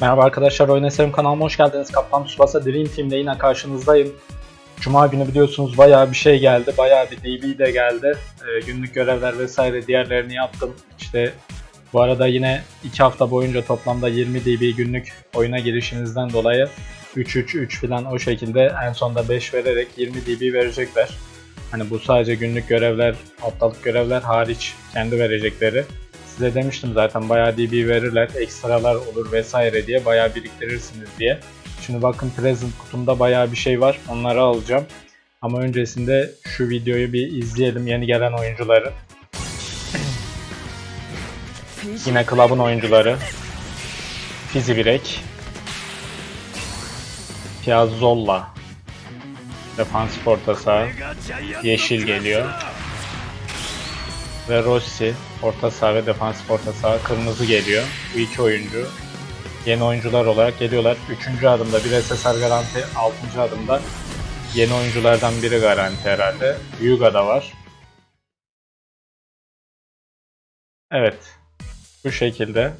Merhaba arkadaşlar, Oyun Eserim kanalıma hoş geldiniz. Kaptan Tsubasa Dream Team'de yine karşınızdayım. Cuma günü biliyorsunuz bayağı bir şey geldi, bayağı bir DB de geldi. Ee, günlük görevler vesaire diğerlerini yaptım. İşte bu arada yine 2 hafta boyunca toplamda 20 DB günlük oyuna girişinizden dolayı 3-3-3 falan o şekilde en sonda 5 vererek 20 DB verecekler. Hani bu sadece günlük görevler, haftalık görevler hariç kendi verecekleri. Size demiştim zaten bayağı DB verirler, ekstralar olur vesaire diye bayağı biriktirirsiniz diye. Şimdi bakın present kutumda bayağı bir şey var. Onları alacağım. Ama öncesinde şu videoyu bir izleyelim yeni gelen oyuncuları. Yine Club'ın oyuncuları. Fizi Birek. Piazzolla. Defansif orta saha. Yeşil geliyor. Ve Rossi orta saha ve defansif orta saha kırmızı geliyor. Bu iki oyuncu yeni oyuncular olarak geliyorlar. Üçüncü adımda bir SSR garanti, altıncı adımda yeni oyunculardan biri garanti herhalde. Yuga da var. Evet. Bu şekilde.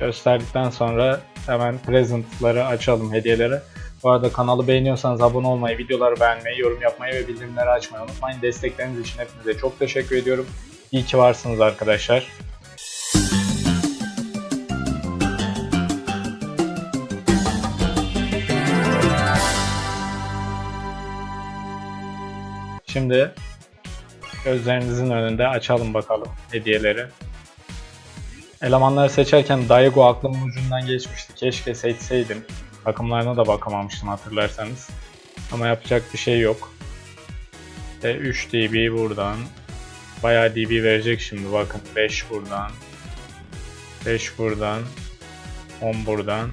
Gösterdikten sonra hemen present'ları açalım hediyeleri. Bu arada kanalı beğeniyorsanız abone olmayı, videoları beğenmeyi, yorum yapmayı ve bildirimleri açmayı unutmayın. Destekleriniz için hepinize çok teşekkür ediyorum. İyi ki varsınız arkadaşlar. Şimdi gözlerinizin önünde açalım bakalım hediyeleri. Elemanları seçerken Daigo aklımın ucundan geçmişti. Keşke seçseydim. Takımlarına da bakamamıştım hatırlarsanız. Ama yapacak bir şey yok. E 3 dB buradan. Bayağı dB verecek şimdi bakın. 5 buradan. 5 buradan. 10 buradan.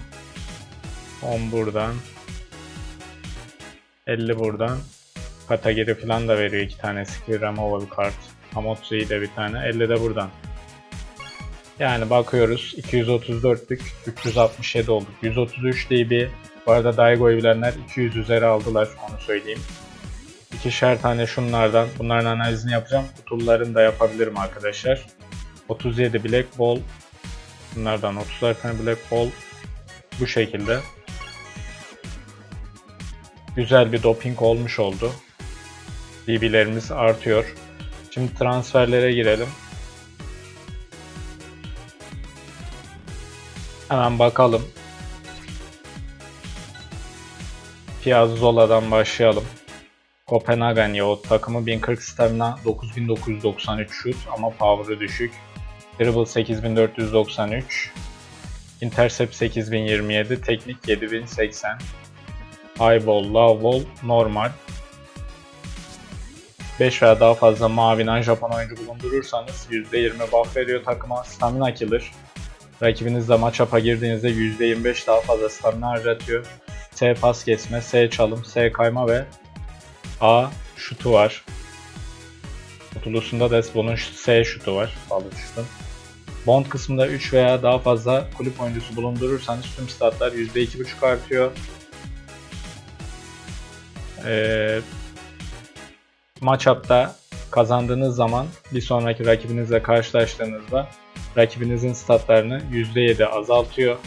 10 buradan. 50 buradan. Katagiri falan da veriyor iki tane skill removal kart. Hamotsu'yu de bir tane. 50 de buradan. Yani bakıyoruz 234'lük 367 olduk. 133 dB. Bu arada Daigo'yu bilenler 200 üzeri aldılar onu söyleyeyim. İkişer tane şunlardan bunların analizini yapacağım. Kutularını da yapabilirim arkadaşlar. 37 Black Ball. Bunlardan 30 tane Black Ball. Bu şekilde. Güzel bir doping olmuş oldu. DB'lerimiz artıyor. Şimdi transferlere girelim. Hemen bakalım. Piazzola'dan başlayalım. Kopenhagen Yacht takımı 1040 stamina 9993 şut ama power'ı düşük. Dribble 8493. Intercept 8027, teknik 7080. High ball, low normal. 5 veya daha fazla mavi Japon oyuncu bulundurursanız %20 buff veriyor takıma. Stamina killer. Rakibinizle maç-up'a girdiğinizde %25 daha fazla stamina harcatıyor. S pas kesme, S çalım, S kayma ve A şutu var. Kutulusunda da bunun S şutu var. Balık. Bond kısmında 3 veya daha fazla kulüp oyuncusu bulundurursanız tüm statlar %2.5 artıyor. Ee, match-up'ta kazandığınız zaman bir sonraki rakibinizle karşılaştığınızda rakibinizin statlarını %7 azaltıyor.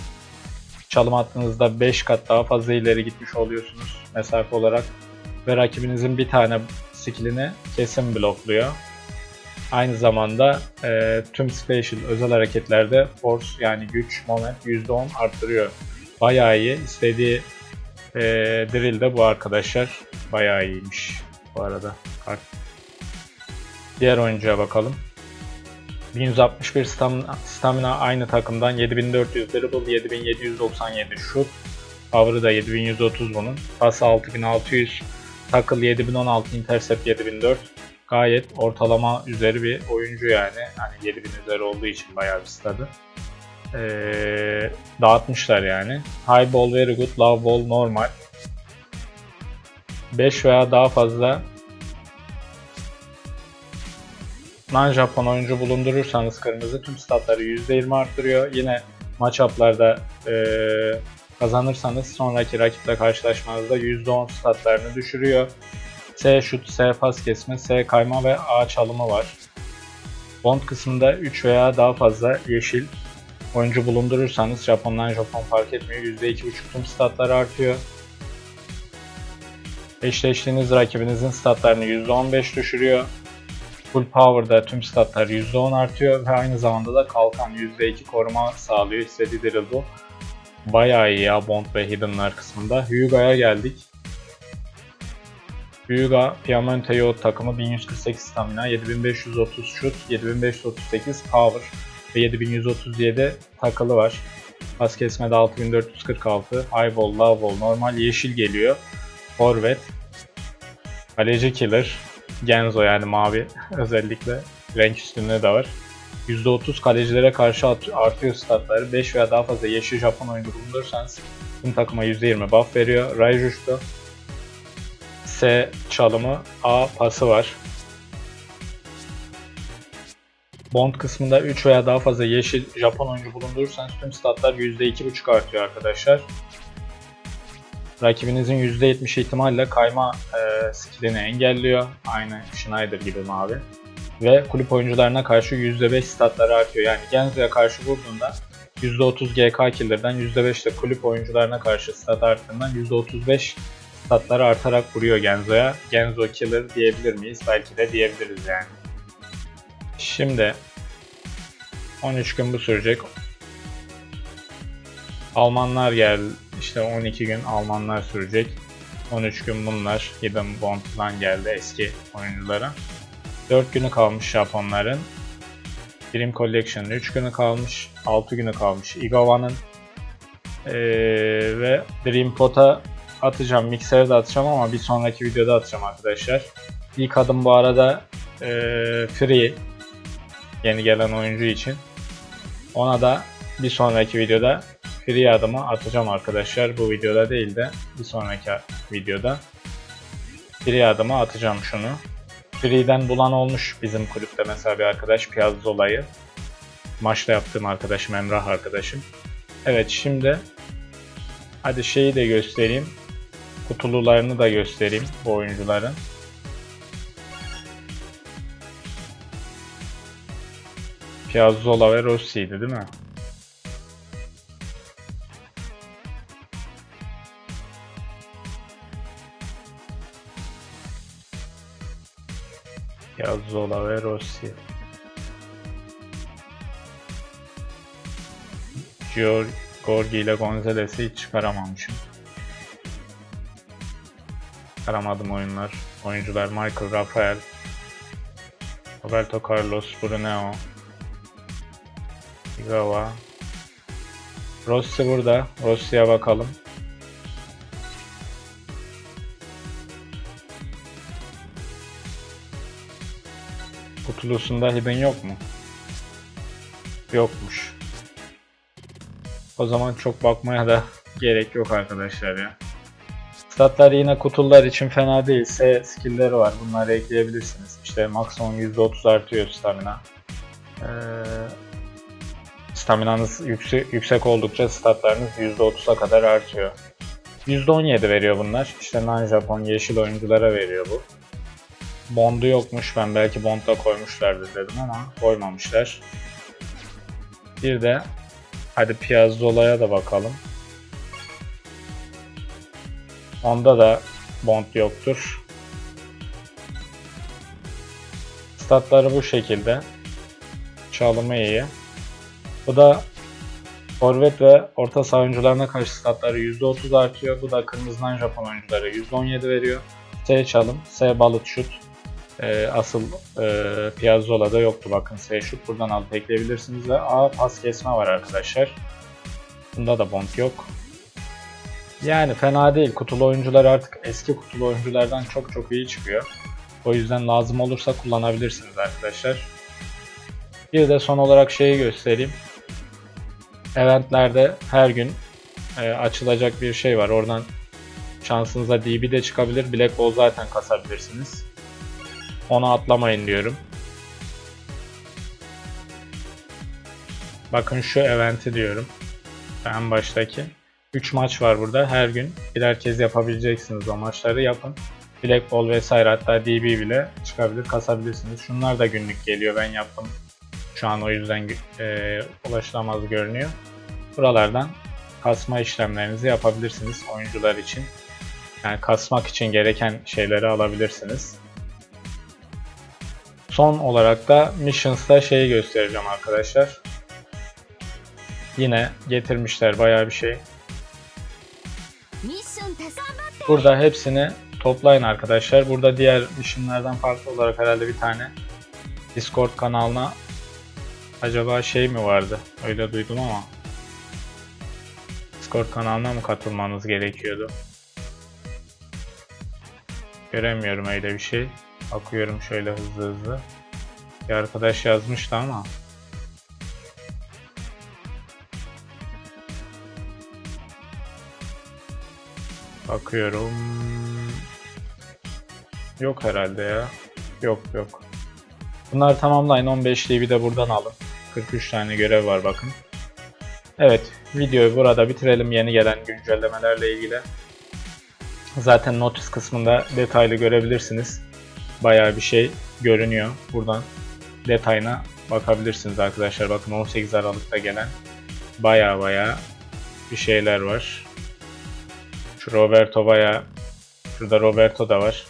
Çalım attığınızda 5 kat daha fazla ileri gitmiş oluyorsunuz mesafe olarak. Ve rakibinizin bir tane skillini kesin blokluyor. Aynı zamanda e, tüm special özel hareketlerde force yani güç, moment %10 arttırıyor. Bayağı iyi. İstediği e, drill de bu arkadaşlar. Bayağı iyiymiş bu arada. Diğer oyuncuya bakalım. 1161 stamina, stamina aynı takımdan 7400 dribble 7797 shoot power'ı da 7130 bunun. Pas 6600 tackle 7016 intercept 7004 gayet ortalama üzeri bir oyuncu yani. Hani 7000 üzeri olduğu için bayağı bir stadı. Ee, dağıtmışlar yani. High ball very good. Low ball normal. 5 veya daha fazla non-Japon oyuncu bulundurursanız kırmızı tüm statları %20 arttırıyor. Yine match-up'larda e, kazanırsanız sonraki rakiple karşılaşmanızda %10 statlarını düşürüyor. S şut, S pas kesme, S kayma ve A çalımı var. Bond kısmında 3 veya daha fazla yeşil oyuncu bulundurursanız Japon'dan Japon fark etmiyor. %2.5 tüm statları artıyor. Eşleştiğiniz rakibinizin statlarını %15 düşürüyor. Full Power'da tüm statlar %10 artıyor ve aynı zamanda da kalkan %2 koruma sağlıyor. Hissedilir bu. Bayağı iyi ya Bond ve Hidden'lar kısmında. Hyuga'ya geldik. Hyuga, Piemonte Yacht takımı 1148 stamina, 7530 şut, 7538 power ve 7137 takılı var. Pas kesmede 6446, high ball, low ball, normal yeşil geliyor. Forvet, kaleci killer, Genzo yani mavi özellikle renk üstünlüğü de var. %30 kalecilere karşı artıyor statları. 5 veya daha fazla yeşil Japon oyuncu bulundurursanız tüm takıma %20 buff veriyor. Raijusto S çalımı A pası var. Bond kısmında 3 veya daha fazla yeşil Japon oyuncu bulundurursanız tüm statlar %2.5 artıyor arkadaşlar. Rakibinizin %70 ihtimalle kayma e, skillini engelliyor. Aynı Schneider gibi mavi. Ve kulüp oyuncularına karşı %5 statları artıyor. Yani Genzo'ya karşı vurduğunda %30 GK killer'dan %5 de kulüp oyuncularına karşı stat arttığından %35 statları artarak vuruyor Genzo'ya. Genzo killer diyebilir miyiz? Belki de diyebiliriz yani. Şimdi 13 gün bu sürecek. Almanlar geldi. İşte 12 gün Almanlar sürecek. 13 gün bunlar. Hidden Bond'dan geldi eski oyunculara. 4 günü kalmış Japonların. Dream Collection'ın 3 günü kalmış. 6 günü kalmış Igawa'nın. Ee, ve Dream Pot'a atacağım. Mixer'e de atacağım ama bir sonraki videoda atacağım arkadaşlar. İlk adım bu arada ee, Free. Yeni gelen oyuncu için. Ona da bir sonraki videoda free adımı atacağım arkadaşlar. Bu videoda değil de bir sonraki videoda free adımı atacağım şunu. Free'den bulan olmuş bizim kulüpte mesela bir arkadaş Piazzola'yı. Maçta yaptığım arkadaşım Emrah arkadaşım. Evet şimdi hadi şeyi de göstereyim. Kutulularını da göstereyim bu oyuncuların. Piazzolla ve Rossi'ydi değil mi? Piazzolla ve Rossi. Gior Gorgi ile Gonzalez'i hiç çıkaramamışım. Çıkaramadım oyunlar. Oyuncular Michael Rafael, Roberto Carlos Bruneo, Igawa. Rossi burada. Rossi'ye bakalım. Kutulusunda hidden yok mu? Yokmuş. O zaman çok bakmaya da gerek yok arkadaşlar ya. Statlar yine kutular için fena değilse skill'leri var. Bunları ekleyebilirsiniz. İşte maksimum %30 artıyor stamina. Ee, staminanız yüksek, yüksek oldukça statlarınız %30'a kadar artıyor. %17 veriyor bunlar. İşte non-Japon yeşil oyunculara veriyor bu. Bond'u yokmuş. Ben belki Bond'da koymuşlardır dedim ama koymamışlar. Bir de hadi Piazzola'ya da bakalım. Onda da Bond yoktur. Statları bu şekilde. Çalımı iyi. Bu da forvet ve orta saha oyuncularına karşı statları %30 artıyor. Bu da kırmızıdan Japon oyunculara %17 veriyor. S çalım, S balık şut. Ee, asıl e, Piazzola'da yoktu bakın S şut. Buradan alıp ekleyebilirsiniz ve A pas kesme var arkadaşlar. Bunda da bond yok. Yani fena değil. Kutulu oyuncular artık eski kutulu oyunculardan çok çok iyi çıkıyor. O yüzden lazım olursa kullanabilirsiniz arkadaşlar. Bir de son olarak şeyi göstereyim. Eventlerde her gün e, açılacak bir şey var. Oradan şansınıza DB de çıkabilir. Black Ball zaten kasabilirsiniz. Onu atlamayın diyorum. Bakın şu eventi diyorum. En baştaki. 3 maç var burada. Her gün birer kez yapabileceksiniz o maçları yapın. Black Ball vesaire hatta DB bile çıkabilir, kasabilirsiniz. Şunlar da günlük geliyor. Ben yaptım Şu an o yüzden e, ulaşılamaz görünüyor. Buralardan kasma işlemlerinizi yapabilirsiniz oyuncular için. Yani kasmak için gereken şeyleri alabilirsiniz. Son olarak da Missions'da şeyi göstereceğim arkadaşlar. Yine getirmişler bayağı bir şey. Burada hepsini toplayın arkadaşlar. Burada diğer missionlardan farklı olarak herhalde bir tane Discord kanalına acaba şey mi vardı? Öyle duydum ama. Discord kanalına mı katılmanız gerekiyordu? Göremiyorum öyle bir şey. Bakıyorum şöyle hızlı hızlı. Bir arkadaş yazmıştı ama Bakıyorum. Yok herhalde ya. Yok yok. Bunları tamamlayın. 15'liği bir de buradan alın. 43 tane görev var bakın. Evet. Videoyu burada bitirelim yeni gelen güncellemelerle ilgili. Zaten notice kısmında detaylı görebilirsiniz. Bayağı bir şey görünüyor. Buradan detayına bakabilirsiniz arkadaşlar. Bakın 18 Aralık'ta gelen bayağı bayağı bir şeyler var. Şu Roberto bayağı şurada Roberto da var.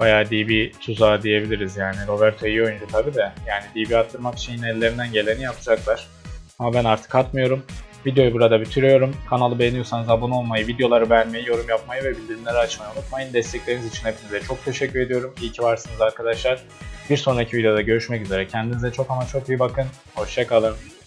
Bayağı DB tuzağı diyebiliriz yani. Roberto iyi oyuncu tabi de. Yani DB attırmak için ellerinden geleni yapacaklar. Ama ben artık atmıyorum. Videoyu burada bitiriyorum. Kanalı beğeniyorsanız abone olmayı, videoları beğenmeyi, yorum yapmayı ve bildirimleri açmayı unutmayın. Destekleriniz için hepinize çok teşekkür ediyorum. İyi ki varsınız arkadaşlar. Bir sonraki videoda görüşmek üzere. Kendinize çok ama çok iyi bakın. Hoşçakalın.